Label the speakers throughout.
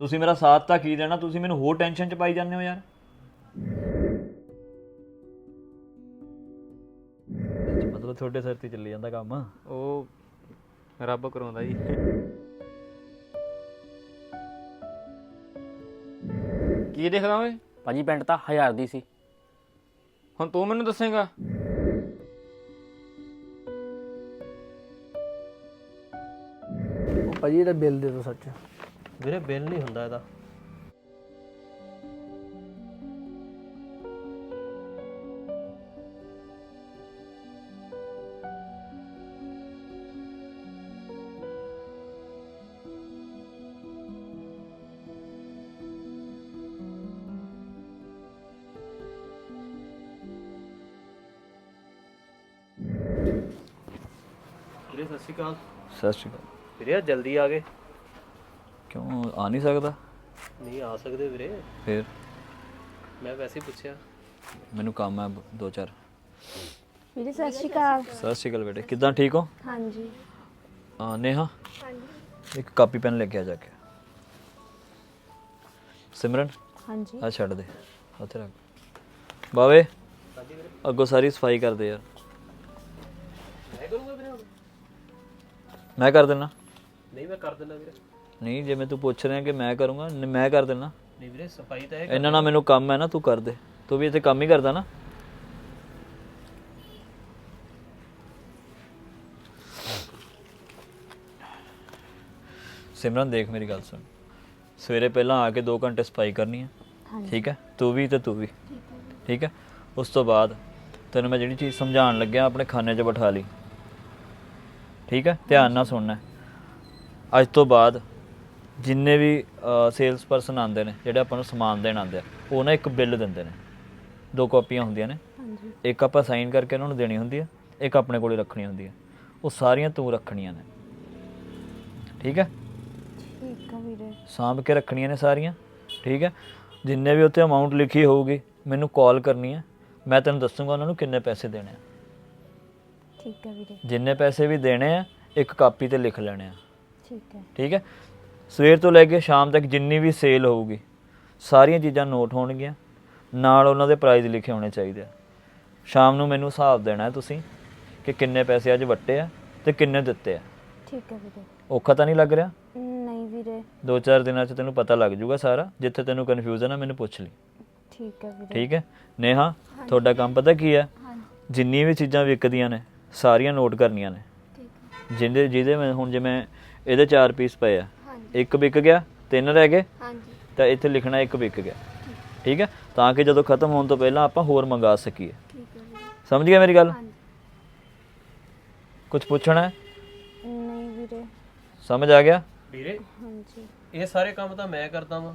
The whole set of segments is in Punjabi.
Speaker 1: ਤੁਸੀਂ ਮੇਰਾ ਸਾਥ ਤਾਂ ਕੀ ਦੇਣਾ? ਤੁਸੀਂ ਮੈਨੂੰ ਹੋਰ ਟੈਨਸ਼ਨ ਚ ਪਾਈ ਜਾਂਦੇ ਹੋ ਯਾਰ। ਮਤਲਬ ਤੁਹਾਡੇ ਸਿਰ ਤੇ ਚੱਲੀ ਜਾਂਦਾ ਕੰਮ।
Speaker 2: ਉਹ ਰੱਬ ਕਰਾਉਂਦਾ ਜੀ। ਕੀ ਦੇਖਦਾ ਓਏ?
Speaker 3: ਭਾਜੀ ਪੈਂਟ ਤਾਂ 1000 ਦੀ ਸੀ।
Speaker 2: ਹੁਣ ਤੂੰ ਮੈਨੂੰ ਦੱਸੇਗਾ?
Speaker 4: ਉਹ ਭਾਜੀ ਇਹਦਾ ਬਿੱਲ ਦੇ ਦਿਓ ਸੱਚ।
Speaker 5: ਵੀਰੇ ਬਿੱਲ ਨਹੀਂ ਹੁੰਦਾ ਇਹਦਾ। ਵੀਰੇ ਸਤਿ ਸ਼੍ਰੀ ਅਕਾਲ।
Speaker 1: ਸਤਿ ਸ਼੍ਰੀ ਅਕਾਲ।
Speaker 5: ਵੀਰੇ ਆਹ ਜਲਦੀ ਆ ਗਏ।
Speaker 1: ਕਿਉਂ ਆ ਨਹੀਂ ਸਕਦਾ।
Speaker 5: ਨਹੀਂ ਆ ਸਕਦੇ ਵੀਰੇ।
Speaker 1: ਫਿਰ?
Speaker 5: ਮੈਂ ਵੈਸੇ ਹੀ ਪੁੱਛਿਆ।
Speaker 1: ਮੈਨੂੰ ਕੰਮ ਹੈ ਬ- ਦੋ ਚਾਰ।
Speaker 6: ਵੀਰੇ ਸਤਿ ਸ਼੍ਰੀ ਅਕਾਲ।
Speaker 1: ਸਤਿ ਸ਼੍ਰੀ ਅਕਾਲ ਬੇਟੇ ਕਿੱਦਾਂ ਠੀਕ ਹੋ?
Speaker 6: ਹਾਂਜੀ।
Speaker 1: ਆ ਨੇਹਾ? ਇੱਕ ਕਾਪੀ ਪੈਨ ਲੈ ਕੇ ਆ ਜਾ ਕੇ। ਸਿਮਰਨ?
Speaker 6: ਹਾਂਜੀ।
Speaker 1: ਆ ਛੱਡ ਦੇ ਉੱਥੇ ਰੱਖ। ਬਾਵੇ? ਅੱਗੋਂ ਸਾਰੀ ਸਫ਼ਾਈ ਕਰ ਦੇ ਯਾਰ। ਮੈਂ ਕਰ ਦੇਣਾ
Speaker 5: ਨਹੀਂ ਮੈਂ ਕਰ ਦਿੰਦਾ ਵੀਰੇ।
Speaker 1: ਨਹੀਂ ਜਿਵੇਂ ਤੂੰ ਪੁੱਛ ਰਿਹਾ ਕਿ ਮੈਂ ਕਰੂੰਗਾ ਨ- ਮੈਂ ਕਰ ਦੇਣਾ।
Speaker 5: ਨਹੀਂ ਵੀਰੇ ਸਫ਼ਾਈ ਤਾਂ ਇਹ
Speaker 1: ਇਹਨਾਂ ਨਾਲ ਮੈਨੂੰ ਕੰਮ ਹੈ ਨਾ ਤੂੰ ਕਰ ਦੇ। ਤੂੰ ਵੀ ਇੱਥੇ ਕੰਮ ਹੀ ਕਰਦਾ ਨਾ। ਸਿਮਰਨ ਦੇਖ ਮੇਰੀ ਗੱਲ ਸੁਣ। ਸਵੇਰੇ ਪਹਿਲਾਂ ਆ ਕੇ 2 ਘੰਟੇ ਸਫ਼ਾਈ ਕਰਨੀ ਹੈ। ਠੀਕ ਹੈ? ਤੂੰ ਵੀ ਤੇ ਤੂੰ ਵੀ। ਠੀਕ ਹੈ? ਉਸ ਤੋਂ ਬਾਅਦ ਤੈਨੂੰ ਮੈਂ ਜਿਹੜੀ ਚੀਜ਼ ਸਮਝਾਉਣ ਲੱਗਿਆ ਆਪਣੇ ਖਾਨੇ 'ਚ ਬਿਠਾ ਲਈ। ਠੀਕ ਹੈ? ਧਿਆਨ ਨਾਲ ਸੁਣਨਾ ਹੈ। ਅੱਜ ਤੋਂ ਬਾਅਦ ਜਿੰਨੇ ਵੀ ਸੇਲਸ ਪਰਸਨ ਆਉਂਦੇ ਨੇ ਜਿਹੜੇ ਆਪਾਂ ਨੂੰ ਸਮਾਨ ਦੇਣ ਆਉਂਦੇ ਆ ਉਹ ਨਾ ਇੱਕ ਬਿੱਲ ਦਿੰਦੇ ਨੇ। ਦੋ ਕਾਪੀਆਂ ਹੁੰਦੀਆਂ ਨੇ।
Speaker 6: ਹਾਂਜੀ।
Speaker 1: ਇੱਕ ਆਪਾਂ ਸਾਈਨ ਕਰਕੇ ਉਹਨਾਂ ਨੂੰ ਦੇਣੀ ਹੁੰਦੀ ਹੈ ਇੱਕ ਆਪਣੇ ਕੋਲੇ ਰੱਖਣੀ ਹੁੰਦੀ ਹੈ ਉਹ ਸਾਰੀਆਂ ਤੂੰ ਰੱਖਣੀਆਂ ਨੇ। ਠੀਕ ਹੈ
Speaker 6: ਠੀਕ ਆ ਵੀਰੇ।
Speaker 1: ਸਾਂਭ ਕੇ ਰੱਖਣੀਆਂ ਨੇ ਸਾਰੀਆਂ। ਠੀਕ ਹੈ ਜਿੰਨੇ ਵੀ ਉੱਤੇ ਅਮਾਉਂਟ ਲਿਖੀ ਹੋਊਗੀ ਮੈਨੂੰ ਕਾਲ ਕਰਨੀ ਹੈ ਮੈਂ ਤੈਨੂੰ ਦੱਸੂਗਾ ਉਹਨਾਂ ਨੂੰ ਕਿੰਨੇ ਪੈਸੇ ਦੇਣੇ ਆ।
Speaker 6: ਠੀਕ ਆ ਵੀਰੇ।
Speaker 1: ਜਿੰਨੇ ਪੈਸੇ ਵੀ ਦੇਣੇ ਆ ਇੱਕ ਕਾਪੀ ਤੇ ਲਿਖ ਲੈਣੇ ਆ।
Speaker 6: ਠੀਕ ਹੈ
Speaker 1: ਠੀਕ ਹੈ ਸਵੇਰ ਤੋਂ ਲੈ ਕੇ ਸ਼ਾਮ ਤੱਕ ਜਿੰਨੀ ਵੀ ਸੇਲ ਹੋਊਗੀ ਸਾਰੀਆਂ ਚੀਜ਼ਾਂ ਨੋਟ ਹੋਣਗੀਆਂ ਨਾਲ ਉਹਨਾਂ ਦੇ ਪ੍ਰਾਈਸ ਲਿਖੇ ਹੋਣੇ ਚਾਹੀਦੇ ਆ। ਸ਼ਾਮ ਨੂੰ ਮੈਨੂੰ ਹਿਸਾਬ ਦੇਣਾ ਹੈ ਤੁਸੀਂ ਕਿ ਕਿੰਨੇ ਪੈਸੇ ਅੱਜ ਵੱਟੇ ਆ ਤੇ ਕਿੰਨੇ ਦਿੱਤੇ ਆ।
Speaker 6: ਠੀਕ ਆ ਵੀਰੇ।
Speaker 1: ਔਖਾ ਤਾਂ ਨਹੀਂ ਲੱਗ ਰਿਹਾ?
Speaker 6: ਨਹੀਂ ਵੀਰੇ।
Speaker 1: ਦੋ ਚਾਰ ਦਿਨਾਂ 'ਚ ਤੈਨੂੰ ਪਤਾ ਲੱਗ ਜਾਊਗਾ ਸਾਰਾ ਜਿੱਥੇ ਤੈਨੂੰ ਕਨਫਿਊਜ਼ਨ ਆ ਮੈਨੂੰ ਪੁੱਛ ਲਈ।
Speaker 6: ਠੀਕ ਆ ਵੀਰੇ।
Speaker 1: ਠੀਕ ਹੈ? ਨੇਹਾ ਤੁਹਾਡਾ ਕੰਮ ਪਤਾ ਕੀ ਹੈ? ਜਿੰਨੀ ਵੀ ਚੀਜ਼ਾਂ ਵਿਕਦੀਆਂ ਨੇ ਸਾਰੀਆਂ ਨੋਟ ਕਰਨੀਆਂ ਨੇ। ਜਿੰਦੇ ਜਿਹਦੇ ਮੈਂ ਹੁਣ ਜਿਵੇਂ ਇਹਦੇ ਚਾਰ ਪੀਸ ਪਏ ਆ। ਇੱਕ ਵਿਕ ਗਿਆ ਤਿੰਨ ਰਹਿ ਗਏ।
Speaker 6: ਹਾਂਜੀ।
Speaker 1: ਤਾਂ ਇੱਥੇ ਲਿਖਣਾ ਇੱਕ ਵਿਕ ਗਿਆ। ਠੀਕ ਹੈ? ਤਾਂ ਕਿ ਜਦੋਂ ਖਤਮ ਹੋਣ ਤੋਂ ਪਹਿਲਾਂ ਆਪਾਂ ਹੋਰ ਮੰਗਾ ਸਕੀਏ।
Speaker 6: ਠੀਕ ਆ ਵੀਰੇ।
Speaker 1: ਸਮਝ ਗਿਆ ਮੇਰੀ ਗੱਲ?
Speaker 6: ਹਾਂਜੀ।
Speaker 1: ਕੁਝ ਪੁੱਛਣਾ ਹੈ?
Speaker 6: ਨਹੀਂ ਵੀਰੇ।
Speaker 1: ਸਮਝ ਆ ਗਿਆ?
Speaker 5: ਵੀਰੇ
Speaker 6: ਹਾਂਜੀ।
Speaker 5: ਇਹ ਸਾਰੇ ਕੰਮ ਤਾਂ ਮੈਂ ਕਰਦਾ ਵਾਂ।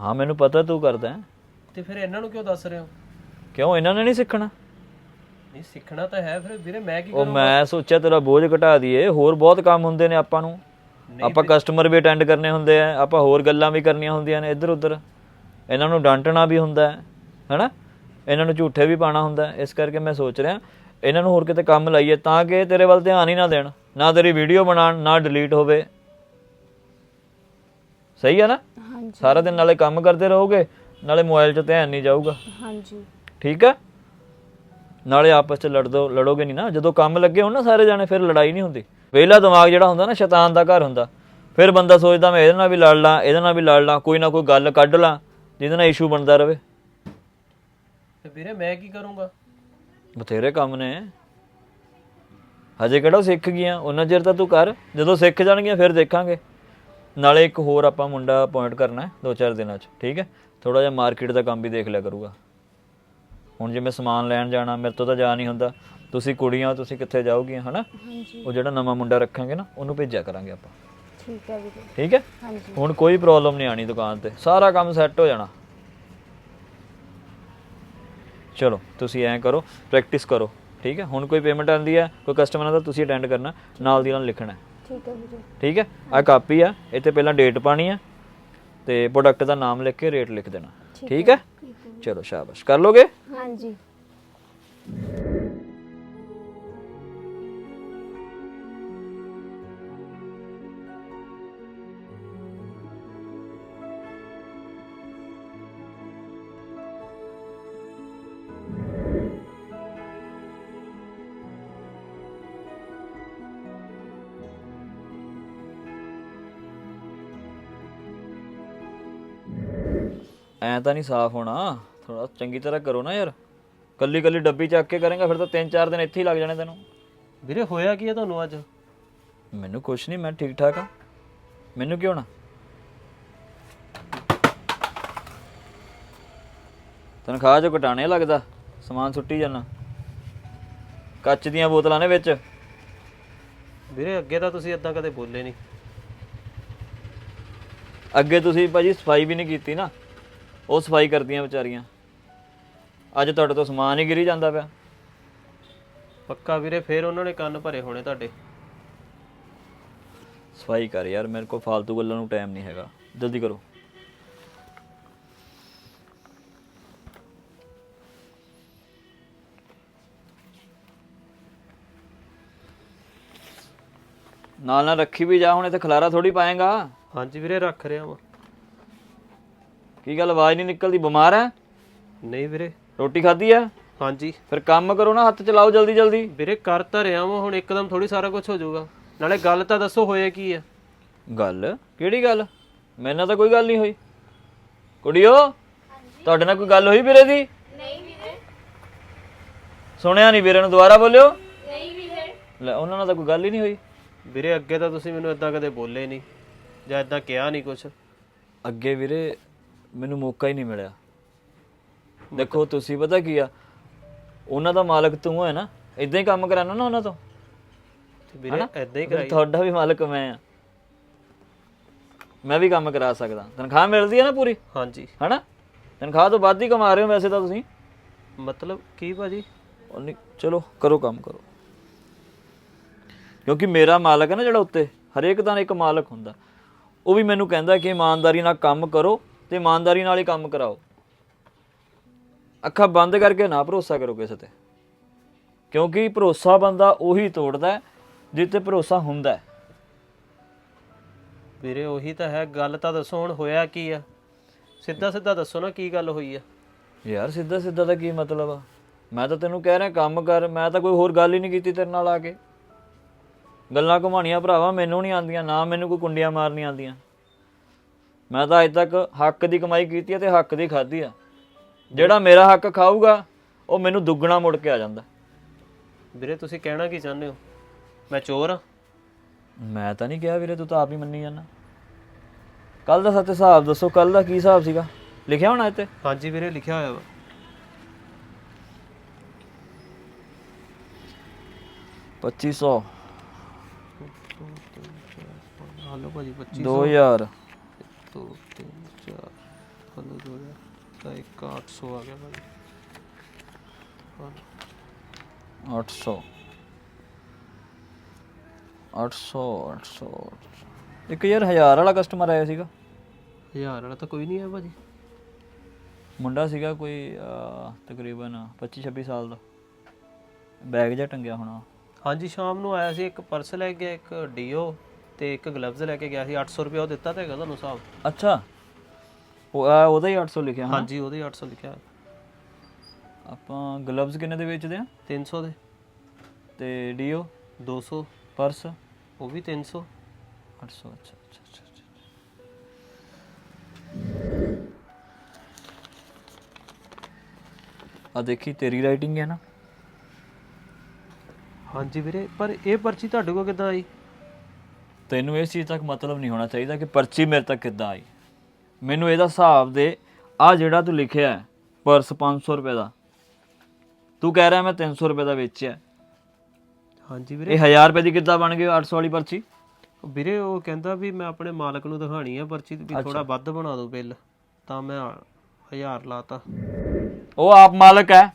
Speaker 1: ਹਾਂ ਮੈਨੂੰ ਪਤਾ ਤੂੰ ਕਰਦਾ ਹੈ।
Speaker 5: ਤੇ ਫਿਰ ਇਹਨਾਂ ਨੂੰ ਕਿਉਂ ਦੱਸ ਰਹੇ ਹੋ?
Speaker 1: ਕਿਉਂ? ਇਹਨਾਂ ਨੇ ਨਹੀਂ ਸਿੱਖਣਾ।
Speaker 5: ਨਹੀਂ ਸਿੱਖਣਾ ਤਾਂ ਹੈ ਫਿਰ ਵੀਰੇ ਮੈਂ ਕੀ
Speaker 1: ਉਹ ਮੈਂ ਸੋਚਿਆ ਤੇਰਾ ਬੋਝ ਘਟਾ ਦਈਏ। ਹੋਰ ਬਹੁਤ ਕੰਮ ਹੁੰਦੇ ਨੇ ਆਪਾਂ ਨੂੰ। ਆਪਾਂ ਕਸਟਮਰ ਵੀ ਅਟੈਂਡ ਕਰਨੇ ਹੁੰਦੇ ਆ ਆਪਾਂ ਹੋਰ ਗੱਲਾਂ ਵੀ ਕਰਨੀਆਂ ਹੁੰਦੀਆਂ ਨੇ ਇੱਧਰ ਉੱਧਰ ਇਹਨਾਂ ਨੂੰ ਡਾਂਟਣਾ ਵੀ ਹੁੰਦਾ ਹੈ ਹੈਨਾ? ਇਹਨਾਂ ਨੂੰ ਝੂਠੇ ਵੀ ਪਾਣਾ ਹੁੰਦਾ। ਇਸ ਕਰਕੇ ਮੈਂ ਸੋਚ ਰਿਹਾ ਇਹਨਾਂ ਨੂੰ ਹੋਰ ਕਿਤੇ ਕੰਮ ਲਾਈਏ ਤਾਂ ਕਿ ਤੇਰੇ ਵੱਲ ਧਿਆਨ ਹੀ ਨਾ ਦੇਣ ਨਾ ਤੇਰੀ ਵੀਡੀਓ ਬਣਾਉਣ ਨਾ ਡਿਲੀਟ ਹੋਵੇ। ਸਹੀ ਹੈ ਨਾ?
Speaker 6: ਹਾਂਜੀ।
Speaker 1: ਸਾਰਾ ਦਿਨ ਨਾਲੇ ਕੰਮ ਕਰਦੇ ਰਹੋਗੇ ਨਾਲੇ ਮੋਬਾਈਲ 'ਚ ਧਿਆਨ ਨਹੀਂ ਜਾਊਗਾ।
Speaker 6: ਹਾਂਜੀ।
Speaker 1: ਠੀਕ ਹੈ ਨਾਲੇ ਆਪਸ 'ਚ ਲੜਦੋ ਲੜੋਗੇ ਨਹੀਂ ਨਾ। ਜਦੋਂ ਕੰਮ ਲੱਗੇ ਹੋਣ ਨਾ ਸਾਰੇ ਜਾਣੇ ਫਿਰ ਲੜਾਈ ਨਹੀਂ ਹੁੰਦੀ। ਵਿਹਲਾ ਦਿਮਾਗ ਜਿਹੜਾ ਹੁੰਦਾ ਨਾ ਸ਼ੈਤਾਨ ਦਾ ਘਰ ਹੁੰਦਾ। ਫਿਰ ਬੰਦਾ ਸੋਚਦਾ ਮੈਂ ਇਹਦੇ ਨਾਲ ਵੀ ਲੜ ਲਾਂ ਇਹਦੇ ਨਾਲ ਵੀ ਲੜ ਲਾਂ ਕੋਈ ਨਾ ਕੋਈ ਗੱਲ ਕੱਢ ਲਾਂ ਜਿਹਦੇ ਨਾਲ ਇਸ਼ੂ ਬਣਦਾ ਰਵੇ।
Speaker 5: ਤੇ ਵੀਰੇ ਮੈਂ ਕੀ ਕਰੂੰਗਾ?
Speaker 1: ਬਥੇਰੇ ਕੰਮ ਨੇ। ਹਜੇ ਕਿਹੜਾ ਸਿੱਖ ਗਈਆਂ? ਉਹਨਾਂ ਚਿਰ ਤਾਂ ਤੂੰ ਕਰ। ਜਦੋਂ ਸਿੱਖ ਜਾਣਗੀਆਂ ਫਿਰ ਦੇਖਾਂਗੇ। ਨਾਲੇ ਇੱਕ ਹੋਰ ਆਪਾਂ ਮੁੰਡਾ ਅਪਾਇੰਟ ਕਰਨਾ ਹੈ ਦੋ ਚਾਰ ਦਿਨਾਂ 'ਚ ਠੀਕ ਹੈ? ਥੋੜਾ ਜਿਹਾ ਮਾਰਕੀਟ ਦਾ ਕੰਮ ਵੀ ਦੇਖ ਲਿਆ ਕਰੂਗਾ। ਹੁਣ ਜਿਵੇਂ ਸਮਾਨ ਲੈਣ ਜਾਣਾ ਮੇਰੇ ਤੋਂ ਤਾਂ ਜਾ ਨਹੀਂ ਹੁੰਦਾ। ਤੁਸੀਂ ਕੁੜੀਆਂ ਤੁਸੀਂ ਕਿੱਥੇ ਜਾਓਗੀਆਂ ਹਨਾ?
Speaker 6: ਹਾਂਜੀ।
Speaker 1: ਉਹ ਜਿਹੜਾ ਨਵਾਂ ਮੁੰਡਾ ਰੱਖਾਂਗੇ ਨਾ ਉਹਨੂੰ ਭੇਜਿਆ ਕਰਾਂਗੇ ਆਪਾਂ।
Speaker 6: ਠੀਕ ਆ ਵੀਰੇ।
Speaker 1: ਠੀਕ ਹੈ?
Speaker 6: ਹਾਂਜੀ।
Speaker 1: ਹੁਣ ਕੋਈ ਪ੍ਰੋਬਲਮ ਨਹੀਂ ਆਣੀ ਦੁਕਾਨ ਤੇ। ਸਾਰਾ ਕੰਮ ਸੈੱਟ ਹੋ ਜਾਣਾ। ਚਲੋ ਤੁਸੀਂ ਐਂ ਕਰੋ ਪ੍ਰੈਕਟਿਸ ਕਰੋ। ਠੀਕ ਹੈ? ਹੁਣ ਕੋਈ ਪੇਮੈਂਟ ਆਂਦੀ ਹੈ ਕੋਈ ਕਸਟਮਰ ਆਉਂਦਾ ਤੁਸੀਂ ਅਟੈਂਡ ਕਰਨਾ ਨਾਲ ਦੀ ਨਾਲ ਲਿਖਣਾ ਹੈ,
Speaker 6: ਠੀਕ ਆ ਵੀਰੇ।
Speaker 1: ਠੀਕ ਹੈ? ਆ ਕਾਪੀ ਆ ਇੱਥੇ ਪਹਿਲਾਂ ਡੇਟ ਪਾਣੀ ਆ ਤੇ ਪ੍ਰੋਡਕਟ ਦਾ ਨਾਮ ਲਿਖ ਕੇ ਰੇਟ ਲਿਖ ਦੇਣਾ। ਠੀਕ ਹੈ? ਚਲੋ ਸ਼ਾਬਾਸ਼। ਕਰ ਲੋਗੇ?
Speaker 6: ਹਾਂਜੀ।
Speaker 1: ਐ ਤਾਂ ਨਹੀਂ ਸਾਫ਼ ਹੋਣਾ। ਥੋੜਾ ਚੰਗੀ ਤਰ੍ਹਾਂ ਕਰੋ ਨਾ ਯਾਰ। ਕੱਲੀ ਕੱਲੀ ਡੱਬੀ ਚੱਕ ਕੇ ਕਰੇਗਾ ਫਿਰ ਤਾਂ 3-4 ਦਿਨ ਇੱਥੇ ਹੀ ਲੱਗ ਜਾਣੇ ਤੈਨੂੰ।
Speaker 5: ਵੀਰੇ ਹੋਇਆ ਕੀ ਹੈ ਤੁਹਾਨੂੰ ਅੱਜ?
Speaker 1: ਮੈਨੂੰ ਕੁਛ ਨਹੀਂ ਮੈਂ ਠੀਕ ਠਾਕ ਆ। ਮੈਨੂੰ ਕਿਉਂ ਨਾ? ਤਨਖਾਹ ਚੋਂ ਘਟਾਣੇ ਲੱਗਦਾ ਸਮਾਨ ਸੁੱਟੀ ਜਾਣਾ ਕੱਚ ਦੀਆਂ ਬੋਤਲਾਂ ਨੇ ਵਿੱਚ।
Speaker 5: ਵੀਰੇ ਅੱਗੇ ਤਾਂ ਤੁਸੀਂ ਇਦਾਂ ਕਦੇ ਬੋਲੇ ਨਹੀਂ।
Speaker 1: ਅੱਗੇ ਤੁਸੀਂ ਭਾਜੀ ਸਫ਼ਾਈ ਵੀ ਨਹੀਂ ਕੀਤੀ ਨਾ। ਉਹ ਸਫ਼ਾਈ ਕਰਦੀਆਂ ਵਿਚਾਰੀਆਂ। ਅੱਜ ਤੁਹਾਡੇ ਤੋਂ ਸਮਾਨ ਹੀ ਗਿਰੀ ਜਾਂਦਾ ਪਿਆ।
Speaker 5: ਪੱਕਾ ਵੀਰੇ ਫੇਰ ਉਹਨਾਂ ਨੇ ਕੰਨ ਭਰੇ ਹੋਣੇ ਤੁਹਾਡੇ।
Speaker 1: ਸਫ਼ਾਈ ਕਰ ਯਾਰ ਮੇਰੇ ਕੋਲ ਫालतू ਗੱਲਾਂ ਨੂੰ ਟਾਈਮ ਨਹੀਂ ਹੈਗਾ। ਜਲਦੀ ਕਰੋ। ਨਾਲ ਨਾਲ ਰੱਖੀ ਵੀ ਜਾ ਹੁਣ ਇੱਥੇ ਖਲਾਰਾ ਥੋੜੀ ਪਾਏਗਾ।
Speaker 5: ਹਾਂਜੀ ਵੀਰੇ ਰੱਖ ਰਿਹਾ ਵਾਂ।
Speaker 1: ਕੀ ਗੱਲ ਆਵਾਜ਼ ਨਹੀਂ ਨਿਕਲਦੀ? ਬਿਮਾਰ ਹੈ
Speaker 5: ਨਹੀਂ ਵੀਰੇ।
Speaker 1: ਰੋਟੀ ਖਾਧੀ ਹੈ
Speaker 5: ਹਾਂਜੀ।
Speaker 1: ਫਿਰ ਕੰਮ ਕਰੋ ਨਾ ਹੱਥ ਚਲਾਓ ਜਲਦੀ ਜਲਦੀ।
Speaker 5: ਵੀਰੇ ਕਰ ਤਾਂ ਰਿਹਾ ਵਾਂ ਹੁਣ ਇੱਕਦਮ ਥੋੜੀ ਸਾਰਾ ਕੁਝ ਹੋ ਜਾਊਗਾ। ਨਾਲੇ ਗੱਲ ਤਾਂ ਦੱਸੋ ਹੋਇਆ ਕੀ ਹੈ
Speaker 1: ਗੱਲ? ਕਿਹੜੀ ਗੱਲ? ਮੇਰੇ ਨਾਲ ਤਾਂ ਕੋਈ ਗੱਲ ਨਹੀਂ ਹੋਈ। ਕੁੜੀਓ ਤੁਹਾਡੇ ਨਾਲ ਕੋਈ ਗੱਲ ਹੋਈ ਵੀਰੇ ਦੀ? ਨਹੀਂ ਵੀਰੇ। ਸੁਣਿਆ ਨਹੀਂ ਵੀਰੇ ਨੂੰ ਦੁਬਾਰਾ ਬੋਲਿਓ। ਨਹੀਂ ਵੀਰੇ। ਲੈ ਉਹਨਾਂ ਨਾਲ ਤਾਂ ਕੋਈ ਗੱਲ ਹੀ ਨਹੀਂ ਹੋਈ।
Speaker 5: ਵੀਰੇ ਅੱਗੇ ਤਾਂ ਤੁਸੀਂ ਮੈਨੂੰ ਇਦਾਂ ਕਦੇ ਬੋਲੇ ਨਹੀਂ ਜਾਂ ਇਦਾਂ ਕਿਹਾ ਨਹੀਂ ਕੁਝ
Speaker 1: ਅੱਗੇ ਵੀਰੇ ਮੈਨੂੰ ਮੌਕਾ ਹੀ ਨਹੀਂ ਮਿਲਿਆ। ਦੇਖੋ ਤੁਸੀਂ ਪਤਾ ਕੀ ਆ? ਉਹਨਾਂ ਦਾ ਮਾਲਕ ਤੂੰ ਹੈ ਨਾ? ਇਦਾਂ ਹੀ ਕੰਮ ਕਰਾਣਾ ਨਾ ਉਹਨਾਂ ਤੋਂ।
Speaker 5: ਵੀਰੇ ਇਦਾਂ ਹੀ ਕਰਾਈ।
Speaker 1: ਤੁਹਾਡਾ ਵੀ ਮਾਲਕ ਮੈਂ ਆ। ਮੈਂ ਵੀ ਕੰਮ ਕਰਾ ਸਕਦਾ। ਤਨਖਾਹ ਮਿਲਦੀ ਹੈ ਨਾ ਪੂਰੀ?
Speaker 5: ਹਾਂਜੀ।
Speaker 1: ਹਨਾ? ਤਨਖਾਹ ਤੋਂ ਵੱਧ ਹੀ ਕਮਾ ਰਹੇ ਹੋ ਵੈਸੇ ਤਾਂ ਤੁਸੀਂ।
Speaker 5: ਮਤਲਬ ਕੀ ਭਾਜੀ?
Speaker 1: ਉਹ ਨਹੀਂ ਚਲੋ ਕਰੋ ਕੰਮ ਕਰੋ। ਕਿਉਂਕਿ ਮੇਰਾ ਮਾਲਕ ਹੈ ਨਾ ਜਿਹੜਾ ਉੱਤੇ ਹਰੇਕ ਦਾ ਇੱਕ ਮਾਲਕ ਹੁੰਦਾ। ਉਹ ਵੀ ਮੈਨੂੰ ਕਹਿੰਦਾ ਕਿ ਇਮਾਨਦਾਰੀ ਨਾਲ ਕੰਮ ਕਰੋ ਤੇ ਇਮਾਨਦਾਰੀ ਨਾਲ ਹੀ ਕੰਮ ਕਰਾਓ। ਅੱਖਾਂ ਬੰਦ ਕਰਕੇ ਨਾ ਭਰੋਸਾ ਕਰੋ ਕਿਸੇ ਤੇ। ਕਿਉਂਕਿ ਭਰੋਸਾ ਬੰਦਾ ਉਹੀ ਤੋੜਦਾ ਜਿੱਤੇ ਭਰੋਸਾ ਹੁੰਦਾ ਹੈ।
Speaker 5: ਵੀਰੇ ਉਹੀ ਤਾਂ ਹੈ। ਗੱਲ ਤਾਂ ਦੱਸੋ ਹੁਣ ਹੋਇਆ ਕੀ ਆ? ਸਿੱਧਾ ਸਿੱਧਾ ਦੱਸੋ ਨਾ ਕੀ ਗੱਲ ਹੋਈ ਆ।
Speaker 1: ਯਾਰ ਸਿੱਧਾ ਸਿੱਧਾ ਦਾ ਕੀ ਮਤਲਬ ਆ? ਮੈਂ ਤਾਂ ਤੈਨੂੰ ਕਹਿ ਰਿਹਾ ਕੰਮ ਕਰ। ਮੈਂ ਤਾਂ ਕੋਈ ਹੋਰ ਗੱਲ ਹੀ ਨਹੀਂ ਕੀਤੀ ਤੇਰੇ ਨਾਲ ਆ ਕੇ। ਗੱਲਾਂ ਘੁਮਾਣੀਆਂ ਭਰਾਵਾ ਮੈਨੂੰ ਨਹੀਂ ਆਉਂਦੀਆਂ ਨਾ ਮੈਨੂੰ ਕੋਈ ਕੁੰਡੀਆਂ ਮਾਰਨੀਆਂ ਆਉਂਦੀਆਂ। ਮੈਂ ਤਾਂ ਅਜੇ ਤੱਕ ਹੱਕ ਦੀ ਕਮਾਈ ਕੀਤੀ ਹੈ ਤੇ ਹੱਕ ਦੀ ਖਾਧੀ ਆ। ਜਿਹੜਾ ਮੇਰਾ ਹੱਕ ਖਾਊਗਾ ਉਹ ਮੈਨੂੰ ਦੁੱਗਣਾ ਮੁੜ ਕੇ ਆ ਜਾਂਦਾ।
Speaker 5: ਵੀਰੇ ਤੁਸੀਂ ਕਹਿਣਾ ਕੀ ਚਾਹੁੰਦੇ ਹੋ? ਮੈਂ ਚੋਰ ਆ
Speaker 1: ਮੈਂ ਤਾਂ ਨਹੀਂ ਕਿਹਾ ਵੀਰੇ ਤੂੰ ਤਾਂ ਆਪ ਹੀ ਮੰਨੀ ਜਾਂਦਾ। ਕੱਲ ਦਾ ਸੱਚ ਹਿਸਾਬ ਦੱਸੋ ਕੱਲ ਦਾ ਕੀ ਹਿਸਾਬ ਸੀਗਾ? ਲਿਖਿਆ ਹੋਣਾ ਇੱਥੇ?
Speaker 5: ਹਾਂਜੀ ਵੀਰੇ ਲਿਖਿਆ ਹੋਇਆ ਵਾ।
Speaker 1: 2500
Speaker 5: ਹਾਲੋ ਭਾਜੀ 25
Speaker 1: 2000
Speaker 5: 2 3 4 ਹਾਲੋ 2 ਤਾਂ ਇੱਕ 800 ਆ ਗਿਆ ਭਾਜੀ
Speaker 1: 800 800 800 ਇੱਕ ਯਾਰ ਹਜ਼ਾਰ ਵਾਲਾ ਕਸਟਮਰ ਆਇਆ ਸੀਗਾ।
Speaker 5: ਹਜ਼ਾਰ ਵਾਲਾ ਤਾਂ ਕੋਈ ਨਹੀਂ ਹੈ ਭਾਜੀ।
Speaker 1: ਮੁੰਡਾ ਸੀਗਾ ਕੋਈ ਅਹ, ਤਕਰੀਬਨ 25 26 ਸਾਲ ਦਾ। ਬੈਗ ਜਿਹਾ ਟੰਗਿਆ ਹੋਣਾ।
Speaker 5: ਹਾਂਜੀ ਸ਼ਾਮ ਨੂੰ ਆਇਆ ਸੀ ਇੱਕ ਪਰਸ ਲੈ ਕੇ ਗਿਆ, ਇੱਕ ਡੀਓ ਤੇ ਇੱਕ ਗਲਵਜ਼ ਲੈ ਕੇ ਗਿਆ ਸੀ 800 ਰੁਪਏ ਉਹ ਦਿੱਤਾ ਤਾਂ ਹੈਗਾ ਤੁਹਾਨੂੰ ਹਿਸਾਬ।
Speaker 1: ਅੱਛਾ। ਉਹ ਆ ਉਹਦਾ ਹੀ 800 ਲਿਖਿਆ ਹਾਂ
Speaker 5: ਹਾਂਜੀ ਉਹਦੇ 800 ਲਿਖਿਆ।
Speaker 1: ਆਪਾਂ ਗਲਵਜ਼ ਕਿੰਨੇ ਦੇ ਵੇਚਦੇ ਆ?
Speaker 5: 300 ਦੇ।
Speaker 1: ਤੇ ਡੀਓ?
Speaker 5: 200
Speaker 1: ਪਰਸ?
Speaker 5: ਉਹ ਵੀ 300
Speaker 1: 800 ਅੱਛਾ ਅੱਛਾ ਅੱਛਾ ਅੱਛਾ। ਆ ਦੇਖੀ ਤੇਰੀ ਰਾਈਟਿੰਗ ਹੈ ਨਾ?
Speaker 5: ਹਾਂਜੀ ਵੀਰੇ ਪਰ ਇਹ ਪਰਚੀ ਤੁਹਾਡੇ ਕੋਲ ਕਿੱਦਾਂ ਆਈ?
Speaker 1: ਤੈਨੂੰ ਇਸ ਚੀਜ਼ ਤੱਕ ਮਤਲਬ ਨਹੀਂ ਹੋਣਾ ਚਾਹੀਦਾ ਕਿ ਪਰਚੀ ਮੇਰੇ ਤੱਕ ਕਿੱਦਾਂ ਆਈ। ਮੈਨੂੰ ਇਹਦਾ ਹਿਸਾਬ ਦੇ ਆ ਜਿਹੜਾ ਤੂੰ ਲਿਖਿਆ ਹੈ, ਪਰਸ 500 ਰੁਪਏ ਦਾ। ਤੂੰ ਕਹਿ ਰਿਹਾ ਮੈਂ 300 ਰੁਪਏ ਦਾ ਵੇਚਿਆ।
Speaker 5: ਹਾਂਜੀ ਵੀਰੇ।
Speaker 1: ਇਹ 1000 ਰੁਪਏ ਦੀ ਕਿੱਦਾਂ ਬਣ ਗਈ 800 ਵਾਲੀ ਪਰਚੀ?
Speaker 5: ਵੀਰੇ ਉਹ ਕਹਿੰਦਾ ਵੀ ਮੈਂ ਆਪਣੇ ਮਾਲਕ ਨੂੰ ਦਿਖਾਣੀ ਆ ਪਰਚੀ ਵੀ ਥੋੜਾ ਵੱਧ ਬਣਾ ਦਿਓ ਬਿੱਲ ਤਾਂ ਮੈਂ 1000 ਲਾਤਾ।
Speaker 1: ਉਹ ਆਪ ਮਾਲਕ ਹੈ।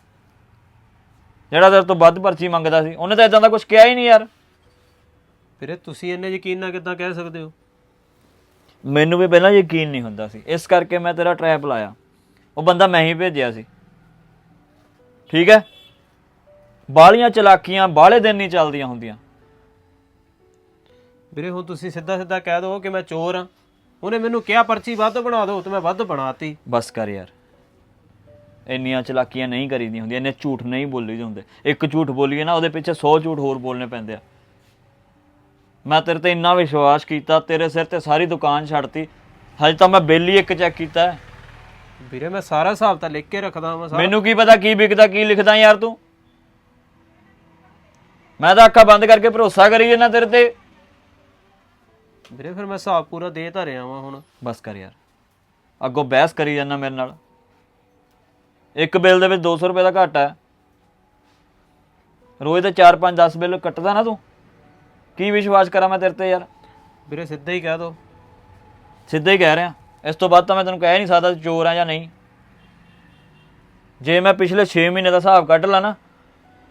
Speaker 1: ਜਿਹੜਾ ਤੇਰੇ ਤੋਂ ਵੱਧ ਪਰਚੀ ਮੰਗਦਾ ਸੀ ਉਹਨੇ ਤਾਂ ਇਦਾਂ ਦਾ ਕੁਝ ਕਿਹਾ ਹੀ ਨਹੀਂ ਯਾਰ।
Speaker 5: ਵੀਰੇ ਤੁਸੀਂ ਇੰਨੇ ਯਕੀਨ ਨਾਲ ਕਿੱਦਾਂ ਕਹਿ ਸਕਦੇ ਹੋ?
Speaker 1: ਮੈਨੂੰ ਵੀ ਪਹਿਲਾਂ ਯਕੀਨ ਨਹੀਂ ਹੁੰਦਾ ਸੀ। ਇਸ ਕਰਕੇ ਮੈਂ ਤੇਰਾ ਟਰੈਪ ਲਾਇਆ। ਉਹ ਬੰਦਾ ਮੈਂ ਹੀ ਭੇਜਿਆ ਸੀ। ਠੀਕ ਹੈ? ਬਾਲੀਆਂ ਚਲਾਕੀਆਂ ਬਾਹਲੇ ਦਿਨ ਨਹੀਂ ਚੱਲਦੀਆਂ ਹੁੰਦੀਆਂ।
Speaker 5: ਵੀਰੇ ਹੁਣ ਤੁਸੀਂ ਸਿੱਧਾ ਸਿੱਧਾ ਕਹਿ ਦਿਓ ਕਿ ਮੈਂ ਚੋਰ ਆ ਉਹਨੇ ਮੈਨੂੰ ਕਿਹਾ ਪਰਚੀ ਵੱਧ ਬਣਾ ਦਿਓ ਤੇ ਮੈਂ ਵੱਧ ਬਣਾਤੀ।
Speaker 1: ਬਸ ਕਰ ਯਾਰ। ਇੰਨੀਆਂ ਚਲਾਕੀਆਂ ਨਹੀਂ ਕਰੀਦੀਆਂ ਹੁੰਦੀਆਂ ਇੰਨੇ ਝੂਠ ਨਹੀਂ ਬੋਲੀ ਦੇ ਹੁੰਦੇ। ਇੱਕ ਝੂਠ ਬੋਲੀਏ ਨਾ ਉਹਦੇ ਪਿੱਛੇ 100 ਝੂਠ ਹੋਰ ਬੋਲਨੇ ਪੈਂਦੇ ਆ। ਮੈਂ ਤੇਰੇ ਤੇ ਇੰਨਾ ਵਿਸ਼ਵਾਸ ਕੀਤਾ ਤੇਰੇ ਸਿਰ ਤੇ ਸਾਰੀ ਦੁਕਾਨ ਛੱਡਤੀ। ਹਜੇ ਤਾਂ ਮੈਂ ਬਿੱਲ ਹੀ ਇੱਕ ਚੈੱਕ ਕੀਤਾ ਹੈ।
Speaker 5: ਵੀਰੇ ਮੈਂ ਸਾਰਾ ਹਿਸਾਬ ਤਾਂ ਲਿਖ ਕੇ ਰੱਖਦਾ ਸਾਰਾ।
Speaker 1: ਮੈਨੂੰ ਕੀ ਪਤਾ ਕੀ ਵਿਕਦਾ ਕੀ ਲਿਖਦਾ ਯਾਰ ਤੂੰ? ਮੈਂ ਤਾਂ ਅੱਖਾਂ ਬੰਦ ਕਰਕੇ ਭਰੋਸਾ ਕਰੀ ਜਾਂਦਾ ਤੇਰੇ ਤੇ।
Speaker 5: ਵੀਰੇ ਫਿਰ ਮੈਂ ਹਿਸਾਬ ਪੂਰਾ ਦੇ ਤਾਂ ਰਿਹਾ ਵਾਂ ਹੁਣ।
Speaker 1: ਬਸ ਕਰ ਯਾਰ। ਅੱਗੋਂ ਬਹਿਸ ਕਰੀ ਜਾਂਦਾ ਮੇਰੇ ਨਾਲ। ਇੱਕ ਬਿੱਲ ਦੇ ਵਿੱਚ 200 ਰੁਪਏ ਦਾ ਘਾਟਾ ਹੈ। ਰੋਜ਼ ਦੇ 4 5 10 ਬਿੱਲ ਕੱਟਦਾ ਨਾ ਤੂੰ? ਕੀ ਵਿਸ਼ਵਾਸ ਕਰਾਂ ਮੈਂ ਤੇਰੇ ਤੇ ਯਾਰ?
Speaker 5: ਵੀਰੇ ਸਿੱਧਾ ਹੀ ਕਹਿ ਦੋ।
Speaker 1: ਸਿੱਧਾ ਹੀ ਕਹਿ ਰਿਹਾ। ਇਸ ਤੋਂ ਬਾਅਦ ਤਾਂ ਮੈਂ ਤੈਨੂੰ ਕਹਿ ਨਹੀਂ ਸਕਦਾ ਚੋਰ ਆ ਜਾਂ ਨਹੀਂ। ਜੇ ਮੈਂ ਪਿਛਲੇ 6 ਮਹੀਨੇ ਦਾ ਹਿਸਾਬ ਕੱਢ ਲਾ ਨਾ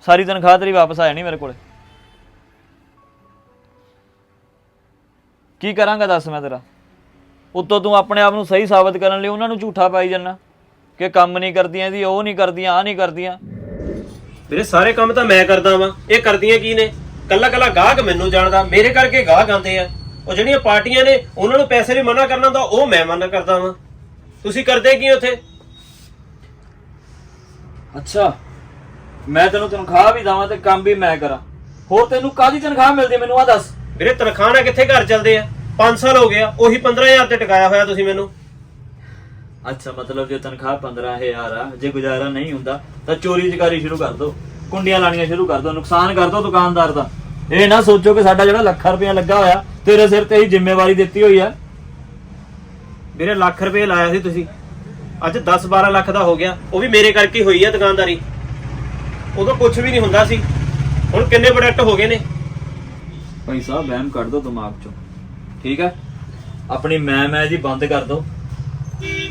Speaker 1: ਸਾਰੀ ਤਨਖਾਹ ਤੇਰੀ ਵਾਪਸ ਆ ਜਾਣੀ ਮੇਰੇ ਕੋਲੇ। ਕੀ ਕਰਾਂਗਾ ਦੱਸ ਮੈਂ ਤੇਰਾ? ਉੱਤੋਂ ਤੂੰ ਆਪਣੇ ਆਪ ਨੂੰ ਸਹੀ ਸਾਬਤ ਕਰਨ ਲਈ ਉਹਨਾਂ ਨੂੰ ਝੂਠਾ ਪਾਈ ਜਾਂਦਾ। ਕਿ ਕੰਮ ਨਹੀਂ ਕਰਦੀਆਂ ਇਹਦੀ ਉਹ ਨਹੀਂ ਕਰਦੀਆਂ ਆ ਨਹੀਂ ਕਰਦੀਆਂ।
Speaker 5: ਵੀਰੇ ਸਾਰੇ ਕੰਮ ਤਾਂ ਮੈਂ ਕਰਦਾ ਵਾਂ। ਇਹ ਕਰਦੀਆਂ ਕੀ ਨੇ? ਕੱਲਾ ਕੱਲਾ ਗਾਹਕ ਮੈਨੂੰ ਜਾਣਦਾ ਮੇਰੇ ਕਰਕੇ ਗਾਹਕ ਆਉਂਦੇ ਆ। ਉਹ ਜਿਹੜੀਆਂ ਪਾਰਟੀਆਂ ਨੇ ਉਹਨਾਂ ਨੂੰ ਪੈਸੇ ਵੀ ਮਨਾ ਕਰਨਾ ਹੁੰਦਾ ਉਹ ਮੈਂ ਮਨਾ ਕਰਦਾ ਵਾਂ। ਤੁਸੀਂ ਕਰਦੇ ਕੀ ਉੱਥੇ?
Speaker 1: ਅੱਛਾ ਮੈਂ ਤੈਨੂੰ ਤਨਖਾਹ ਵੀ ਦਵਾਂ ਤੇ ਕੰਮ ਵੀ ਮੈਂ ਕਰਾਂ। ਹੋਰ ਤੈਨੂੰ ਕਾਦੀ ਤਨਖਾਹ ਮਿਲਦੀ ਮੈਨੂੰ ਆ ਦੱਸ।
Speaker 5: ਵੀਰੇ ਤਨਖਾਹ ਨਾਲ ਕਿੱਥੇ ਘਰ ਚੱਲਦੇ ਆ? 5 ਸਾਲ ਹੋ ਗਿਆ ਉਹੀ 15000 ਤੇ ਟਿਕਾਇਆ ਹੋਇਆ ਤੁਸੀਂ ਮੈਨੂੰ।
Speaker 1: ਅੱਛਾ ਮਤਲਬ ਜੇ ਤਨਖਾਹ 15000 ਆ ਜੇ ਗੁਜ਼ਾਰਾ ਨਹੀਂ ਹੁੰਦਾ ਤਾਂ ਚੋਰੀ ਚਕਾਰੀ ਸ਼ੁਰੂ ਕਰ ਦੋ। ਕੁੰਡੀਆਂ ਲਾਣੀਆਂ ਸ਼ੁਰੂ ਕਰ ਦੋ ਨੁਕਸਾਨ ਕਰ ਦੋ ਦੁਕਾਨਦਾਰ ਦਾ। ਇਹ ਨਾ ਸੋਚੋ ਕਿ ਸਾਡਾ ਜਿਹੜਾ ਲੱਖਾਂ ਰੁਪਇਆ ਲੱਗਾ ਹੋਇਆ ਤੇਰੇ ਸਿਰ ਤੇ ਹੀ ਜ਼ਿੰਮੇਵਾਰੀ ਦਿੱਤੀ ਹੋਈ ਆ
Speaker 5: ਵੀਰੇ ਲੱਖ ਰੁਪਏ ਲਾਇਆ ਸੀ ਤੁਸੀਂ। ਅੱਜ 10 12 ਲੱਖ ਦਾ ਹੋ ਗਿਆ। ਉਹ ਵੀ ਮੇਰੇ ਕਰਕੇ ਹੋਈ ਆ ਦੁਕਾਨਦਾਰੀ। ਉਦੋਂ ਕੁਝ ਵੀ ਨਹੀਂ ਹੁੰਦਾ ਸੀ। ਹੁਣ ਕਿੰਨੇ ਪ੍ਰੋਡਕਟ ਹੋ ਗਏ ਨੇ।
Speaker 1: ਭਾਈ ਸਾਹਿਬ ਵਹਿਮ ਕੱਢ ਦੋ ਦਿਮਾਗ ਚੋਂ। ਠੀਕ ਹੈ? ਆਪਣੀ ਮੈਂ ਮੈਂ ਜੀ ਬੰਦ ਕਰ ਦੋ।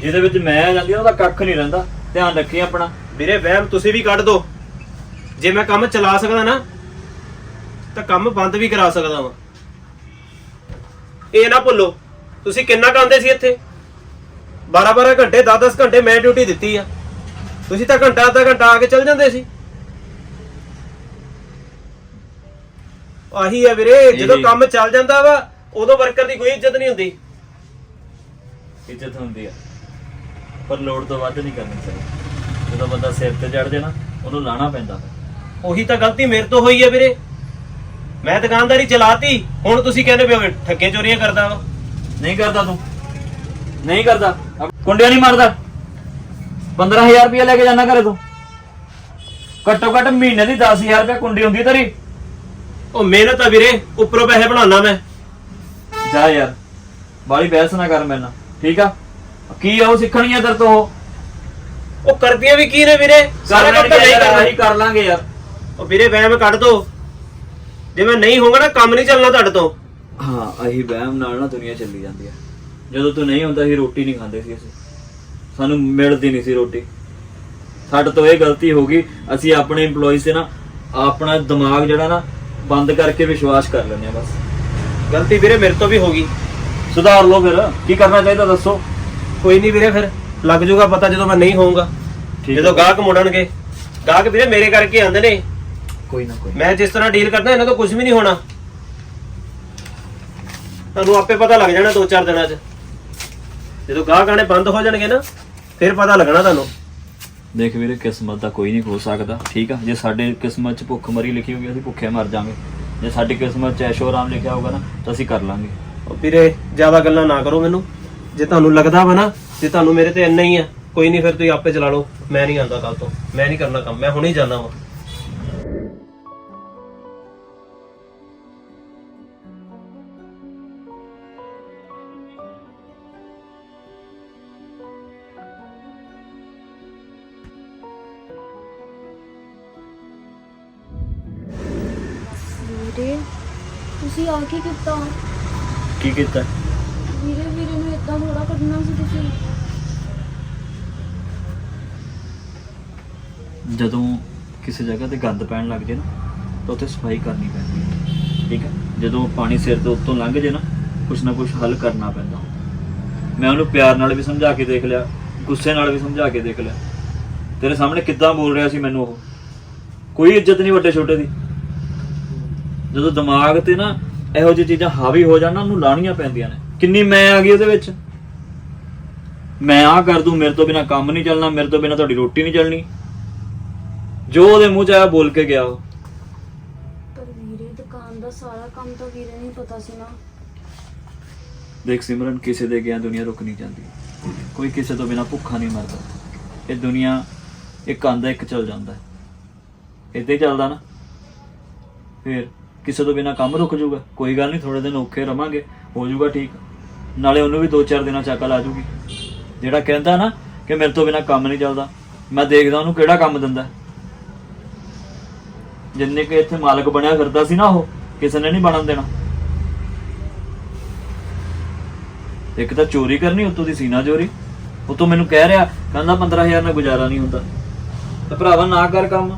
Speaker 1: ਜਿਹਦੇ ਵਿੱਚ ਮੈਂ ਜਾਂਦੀ ਉਹਦਾ ਕੱਖ ਨਹੀਂ ਰਹਿੰਦਾ। ਧਿਆਨ ਰੱਖੀ ਆਪਣਾ।
Speaker 5: ਵੀਰੇ ਵਹਿਮ ਤੁਸੀਂ ਵੀ ਕੱਢ ਦਿਓ ਜੇ ਮੈਂ ਕੰਮ ਚਲਾ ਸਕਦਾ ਨਾ ਤਾਂ ਕੰਮ ਬੰਦ ਵੀ ਕਰਾ ਸਕਦਾ ਵਾਂ। ਇਹ ਨਾ ਭੁੱਲੋ ਤੁਸੀਂ ਕਿੰਨਾ ਕਾਂਦੇ ਸੀ ਇੱਥੇ? 12 12 ਘੰਟੇ 10 10 ਘੰਟੇ ਮੈਂ ਡਿਊਟੀ ਦਿੱਤੀ ਆ। ਤੁਸੀਂ ਤਾਂ ਘੰਟਾ ਅੱਧਾ ਘੰਟਾ ਆ ਕੇ ਚੱਲ ਜਾਂਦੇ ਸੀ। ਆਹੀ ਆ ਵੀਰੇ ਜਦੋਂ। ਕੰਮ ਚੱਲ ਜਾਂਦਾ ਵਾ ਉਦੋਂ ਵਰਕਰ ਦੀ ਕੋਈ ਇੱਜ਼ਤ ਨਹੀਂ ਹੁੰਦੀ।
Speaker 1: ਇੱਜ਼ਤ ਹੁੰਦੀ ਆ। ਪਰ ਲੋੜ ਤੋਂ ਵੱਧ ਨਹੀਂ ਕਰਨੀ ਚਾਹੀਦੀ। ਜਦੋਂ ਬੰਦਾ ਸਿਰ ਤੇ ਚੜ ਜੇ ਨਾ ਉਹਨੂੰ ਲਾਣਾ ਪੈਂਦਾ।
Speaker 5: ਉਹੀ ਤਾਂ ਗਲਤੀ ਮੇਰੇ ਤੋਂ ਹੋਈ ਹੈ ਵੀਰੇ। ਮੈਂ ਦੁਕਾਨਦਾਰੀ ਚਲਾਤੀ ਹੁਣ ਤੁਸੀਂ ਕਹਿੰਦੇ ਪਿਓ ਠੱਗੇ ਚੋਰੀਆਂ ਕਰਦਾ ਵਾ।
Speaker 1: ਨਹੀਂ ਕਰਦਾ ਤੂੰ। ਨਹੀਂ ਕਰਦਾ। ਕੁੰਡਿਆ ਨਹੀਂ ਮਾਰਦਾ। 15000 ਰੁਪਏ ਲੈ ਕੇ ਜਾਣਾ ਘਰੇ ਤੂੰ। ਘੱਟੋ ਘੱਟ ਮਹੀਨੇ ਦੀ 10000 ਰੁਪਏ ਕੁੰਡੀ ਹੁੰਦੀ ਤੇਰੀ।
Speaker 5: ਉਹ ਮਿਹਨਤ ਆ ਵੀਰੇ ਉੱਪਰੋਂ ਪੈਸੇ ਬਣਾਉਣਾ ਮੈਂ।
Speaker 1: ਜਾ ਯਾਰ ਬਾਲੀ ਬਹਿਸ ਨਾ ਕਰ ਮੇਰੇ ਨਾਲ ਠੀਕ ਆ? ਕੀ ਆ ਉਹ ਸਿੱਖਣੀ ਆ ਤੇਰੇ ਤੋਂ ਉਹ?
Speaker 5: ਕਰਦੀਆਂ ਵੀ ਕੀ ਨੇ ਵੀਰੇ ਸਾਰਾ ਕੰਮ ਤਾਂ ਨਹੀਂ ਕਰਦਾ
Speaker 1: ਅਸੀਂ ਕਰ ਲਾਂਗੇ ਯਾਰ।
Speaker 5: ਉਹ ਵੀਰੇ ਵਹਿਮ ਕੱਢ ਦੋ। ਜੇ ਮੈਂ ਨਹੀਂ ਹੋਊਗਾ ਨਾ ਕੰਮ ਨਹੀਂ ਚੱਲਣਾ ਤੁਹਾਡੇ ਤੋਂ।
Speaker 1: ਹਾਂ ਅਹੀ ਵਹਿਮ ਨਾਲ ਨਾ ਦੁਨੀਆ ਚੱਲੀ ਜਾਂਦੀ ਆ। ਜਦੋਂ ਤੂੰ ਨਹੀਂ ਹੁੰਦਾ ਸੀ ਰੋਟੀ ਨਹੀਂ ਖਾਂਦੇ ਸੀ ਅਸੀਂ। ਸਾਨੂੰ ਮਿਲਦੀ ਨਹੀਂ ਸੀ ਰੋਟੀ। ਸਾਡੇ ਤੋਂ ਇਹ ਗਲਤੀ ਹੋ ਗਈ ਅਸੀਂ ਆਪਣੇ EMPLOYEES ਤੇ ਨਾ ਆਪਣਾ ਦਿਮਾਗ ਜਿਹੜਾ ਨਾ ਬੰਦ ਕਰਕੇ ਵਿਸ਼ਵਾਸ ਕਰ ਲੈਂਦੇ ਆ ਬਸ।
Speaker 5: ਗਲਤੀ ਵੀਰੇ ਮੇਰੇ ਤੋਂ ਵੀ ਹੋ ਗਈ।
Speaker 1: ਸੁਧਾਰ ਲਓ ਫਿਰ। ਕੀ ਕਰਨਾ ਚਾਹੀਦਾ ਦੱਸੋ?
Speaker 5: ਕੋਈ ਨਹੀਂ ਵੀਰੇ ਫਿਰ। ਲੱਗ ਜਾਊਗਾ ਪਤਾ ਜਦੋਂ ਮੈਂ ਨਹੀਂ ਹੋਊਗਾ।
Speaker 1: ਠੀਕ
Speaker 5: ਜਦੋਂ ਗਾਹਕ ਮੁੜਨਗੇ। ਗਾਹਕ ਵੀਰੇ ਮੇਰੇ ਕਰਕੇ ਆਉਂਦੇ ਨੇ।
Speaker 1: ਕੋਈ ਨਾ ਕੋਈ।
Speaker 5: ਮੈਂ ਜਿਸ ਤਰ੍ਹਾਂ ਡੀਲ ਕਰਦਾ ਇਹਨਾਂ ਤੋਂ ਕੁਝ ਵੀ ਨਹੀਂ ਹੋਣਾ। ਤੁਹਾਨੂੰ ਆਪੇ ਪਤਾ ਲੱਗ ਜਾਣਾ ਦੋ ਚਾਰ ਦਿਨਾਂ 'ਚ। ਜਦੋਂ ਗਾਹਕ ਆਣੇ ਬੰਦ ਹੋ ਜਾਣਗੇ ਨਾ ਫਿਰ ਪਤਾ ਲੱਗਣਾ ਤੁਹਾਨੂੰ।
Speaker 1: ਦੇਖ ਵੀਰੇ ਕਿਸਮਤ ਦਾ ਕੋਈ ਨਹੀਂ ਹੋ ਸਕਦਾ ਠੀਕ ਆ? ਜੇ ਸਾਡੇ ਕਿਸਮਤ 'ਚ ਭੁੱਖ ਮਰੀ ਲਿਖੀ ਹੋਗੀ ਅਸੀਂ ਭੁੱਖੇ ਮਰ ਜਾਵਾਂਗੇ। ਜੇ ਸਾਡੀ ਕਿਸਮਤ 'ਚ ਐਸ਼ੋ ਆਰਾਮ ਲਿਖਿਆ ਹੋਗਾ ਨਾ ਤਾਂ ਅਸੀਂ ਕਰ ਲਾਂਗੇ।
Speaker 5: ਉਹ ਵੀਰੇ ਜ਼ਿਆਦਾ ਗੱਲਾਂ ਨਾ ਕਰੋ ਮੈਨੂੰ। ਜੇ ਤੁਹਾਨੂੰ ਲੱਗਦਾ ਵਾ ਨਾ ਜੇ ਤੁਹਾਨੂੰ ਮੇਰੇ ਤੇ ਇੰਨਾ ਹੀ ਆ ਕੋਈ ਨਹੀਂ ਫਿਰ ਤੁਸੀਂ ਆਪੇ ਚਲਾ ਲਓ। ਮੈਂ ਨਹੀਂ ਆਂਦਾ ਕੱਲ ਤੋਂ। ਮੈਂ ਨਹੀਂ ਕਰਨਾ ਕੰਮ ਮੈਂ ਹੁਣੇ ਹੀ ਜਾਣਾ ਵਾ।
Speaker 6: ਤੁਸੀਂ ਆ ਕੀ ਕੀਤਾ?
Speaker 1: ਕੀ ਕੀਤਾ?
Speaker 6: ਵੀਰੇ ਵੀਰੇ ਨੂੰ ਇਦਾਂ ਥੋੜਾ ਕਰਨਾ ਸੀ ਤੁਸੀਂ।
Speaker 1: ਜਦੋਂ ਕਿਸੇ ਜਗ੍ਹਾ ਤੇ ਗੰਦ ਪੈਣ ਲੱਗ ਜੇ ਨਾ ਤਾਂ ਉੱਥੇ ਸਫ਼ਾਈ ਕਰਨੀ ਪੈਂਦੀ ਹੈ ਠੀਕ ਹੈ? ਜਦੋਂ ਪਾਣੀ ਸਿਰ ਦੇ ਉੱਤੋਂ ਲੰਘ ਜੇ ਨਾ ਕੁਛ ਨਾ ਕੁਛ ਹੱਲ ਕਰਨਾ ਪੈਂਦਾ। ਮੈਂ ਉਹਨੂੰ ਪਿਆਰ ਨਾਲ ਵੀ ਸਮਝਾ ਕੇ ਦੇਖ ਲਿਆ ਗੁੱਸੇ ਨਾਲ ਵੀ ਸਮਝਾ ਕੇ ਦੇਖ ਲਿਆ। ਤੇਰੇ ਸਾਹਮਣੇ ਕਿੱਦਾਂ ਬੋਲ ਰਿਹਾ ਸੀ ਮੈਨੂੰ ਉਹ? ਕੋਈ ਇੱਜ਼ਤ ਨਹੀਂ ਵੱਡੇ ਛੋਟੇ ਦੀ। ਜਦੋਂ ਦਿਮਾਗ ਤੇ ਨਾ ਇਹੋ ਜਿਹੀ ਚੀਜ਼ਾਂ ਹਾਵੀ ਹੋ ਜਾਣ ਨਾ ਉਹਨੂੰ ਲਾਣੀਆਂ ਪੈਂਦੀਆਂ ਨੇ। ਕਿੰਨੀ ਮੈਂ ਆ ਗਈ ਉਹਦੇ ਵਿੱਚ? ਮੈਂ ਆ ਕਰ ਦੂੰ ਮੇਰੇ ਤੋਂ ਬਿਨਾ ਕੰਮ ਨਹੀਂ ਚੱਲਣਾ ਮੇਰੇ ਤੋਂ ਬਿਨਾ ਤੁਹਾਡੀ ਰੋਟੀ ਨਹੀਂ ਚੱਲਣੀ। ਜੋ ਉਹਦੇ ਮੂੰਹ 'ਚ ਆਇਆ ਬੋਲ ਕੇ ਗਿਆ ਉਹ।
Speaker 6: ਪਰ ਵੀਰੇ ਦੁਕਾਨ ਦਾ ਸਾਰਾ ਕੰਮ ਤਾਂ ਵੀਰੇ ਨੂੰ ਹੀ ਪਤਾ ਸੀ ਨਾ।
Speaker 1: ਦੇਖ ਸਿਮਰਨ ਕਿਸੇ ਦੇ ਗਿਆ ਦੁਨੀਆ ਰੁਕ ਨਹੀਂ ਜਾਂਦੀ। ਕੋਈ ਕਿਸੇ ਤੋਂ ਬਿਨਾ ਭੁੱਖਾ ਨਹੀਂ ਮਰਦਾ। ਇਹ ਦੁਨੀਆ ਇੱਕ ਆਂਦਾ ਇੱਕ ਚਲ ਜਾਂਦਾ। ਇੱਦਾਂ ਹੀ ਚੱਲਦਾ ਨਾ। ਫਿਰ ਕਿਸੇ ਤੋਂ ਬਿਨਾ ਕੰਮ ਰੁਕ ਜਾਊਗਾ। ਕੋਈ ਗੱਲ ਨਹੀਂ ਥੋੜੇ ਦਿਨ ਔਖੇ ਰਵਾਂਗੇ, ਹੋ ਜਾਊਗਾ ਠੀਕ। ਨਾਲੇ ਉਹਨੂੰ ਵੀ 2-4 ਦਿਨਾਂ ਚ ਅਕਲ ਆ ਜਾਊਗੀ ਜਿਹੜਾ ਕਹਿੰਦਾ ਨਾ ਕਿ ਮੇਰੇ ਤੋਂ ਬਿਨਾ ਕੰਮ ਨਹੀਂ ਚੱਲਦਾ, ਮੈਂ ਦੇਖਦਾ ਉਹਨੂੰ ਕਿਹੜਾ ਕੰਮ ਦਿੰਦਾ। ਜਿੰਨੇ ਕਿ ਇੱਥੇ ਮਾਲਕ ਬਣਿਆ ਫਿਰਦਾ ਸੀ ਨਾ ਉਹ, ਕਿਸੇ ਨੇ ਨਹੀਂ ਬਣਨ ਦੇਣਾ। ਇੱਕ ਤਾਂ ਚੋਰੀ ਕਰਨੀ, ਉਤੋਂ ਦੀ ਸੀਨਾ ਚੋਰੀ। ਉਤੋਂ ਮੈਨੂੰ ਕਹਿ ਰਿਹਾ, ਕਹਿੰਦਾ 15000 ਨਾਲ ਗੁਜ਼ਾਰਾ ਨਹੀਂ ਹੁੰਦਾ। ਤੇ ਭਰਾਵਾ ਨਾ ਕਰ ਕੰਮ।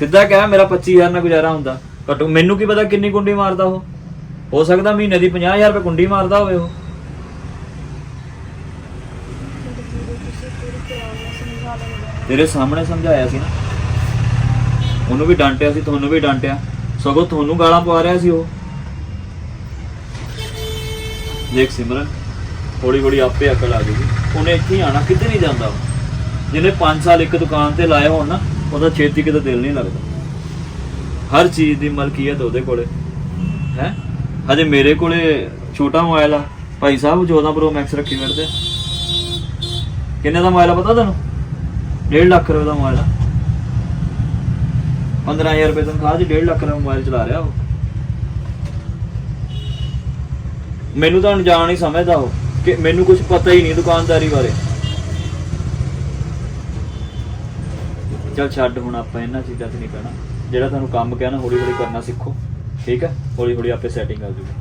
Speaker 1: ਸਿੱਧਾ ਕਹਿ, ਮੇਰਾ 25000 ਨਾਲ ਗੁਜ਼ਾਰਾ ਹੁੰਦਾ। ਘੱਟੋ ਮੈਨੂੰ ਕੀ ਪਤਾ ਕਿੰਨੀ ਕੁੰਡੀ ਮਾਰਦਾ ਉਹ? ਹੋ ਸਕਦਾ ਮਹੀਨੇ ਦੀ 50000 ਰੁਪਏ ਕੁੰਡੀ ਮਾਰਦਾ ਹੋਵੇ ਉਹ। ਤੇਰੇ ਸਾਹਮਣੇ ਸਮਝਾਇਆ ਸੀ ਨਾ। ਉਹਨੂੰ ਵੀ ਡਾਂਟਿਆ ਸੀ, ਤੁਹਾਨੂੰ ਵੀ ਡਾਂਟਿਆ। ਸਗੋਂ ਤੁਹਾਨੂੰ ਗਾਲਾਂ ਪਵਾ ਰਿਹਾ ਸੀ ਉਹ। ਦੇਖ ਸਿਮਰਨ ਹੌਲੀ ਹੌਲੀ ਆਪੇ ਅਕਲ ਆ ਜੂਗੀ ਉਹਨੇ ਇੱਥੇ ਹੀ ਆਣਾ ਕਿਤੇ ਨਹੀਂ ਜਾਂਦਾ ਉਹ। ਜਿਹਨੇ 5 ਸਾਲ ਇੱਕ ਦੁਕਾਨ ਤੇ ਲਾਏ ਹੋਣ ਨਾ ਉਹਦਾ ਛੇਤੀ ਕਿਤੇ ਦਿਲ ਨਹੀਂ ਲੱਗਦਾ। ਹਰ ਚੀਜ਼ ਦੀ ਮਲਕੀਅਤ ਉਹਦੇ ਕੋਲੇ। ਹੈ? ਹਜੇ ਮੇਰੇ ਕੋਲੇ ਛੋਟਾ ਮੋਬਾਈਲ ਆ। ਭਾਈ ਸਾਹਿਬ 14 ਪ੍ਰੋ ਮੈਕਸ ਰੱਖੀ ਫਿਰਦੇ ਕਿੰਨੇ ਦਾ ਮੋਬਾਈਲ ਆ ਪਤਾ ਤੁਹਾਨੂੰ 1.5 ਲੱਖ ਰੁਪਏ ਦਾ ਮੋਬਾਈਲ ਆ। 15000 ਰੁਪਏ ਤਨਖਾਹ 'ਚ 1.5 ਲੱਖ ਦਾ ਮੋਬਾਈਲ ਚਲਾ ਰਿਹਾ ਉਹ। ਮੈਨੂੰ ਤਾਂ ਅਣਜਾਣ ਹੀ ਸਮਝਦਾ ਉਹ ਕਿ ਮੈਨੂੰ ਕੁਝ ਪਤਾ ਹੀ ਨਹੀਂ ਦੁਕਾਨਦਾਰੀ ਬਾਰੇ। ਚਲ ਛੱਡ ਹੁਣ ਆਪਾਂ ਇਹਨਾਂ ਚੀਜ਼ਾਂ 'ਚ ਨਹੀਂ ਪੈਣਾ। ਜਿਹੜਾ ਤੁਹਾਨੂੰ ਕੰਮ ਕਹਿਣਾ ਹੌਲੀ ਹੌਲੀ ਕਰਨਾ ਸਿੱਖੋ। ਠੀਕ ਹੈ? ਹੌਲੀ ਹੌਲੀ ਆਪੇ ਸੈਟਿੰਗ ਆ ਜੂਗੀ।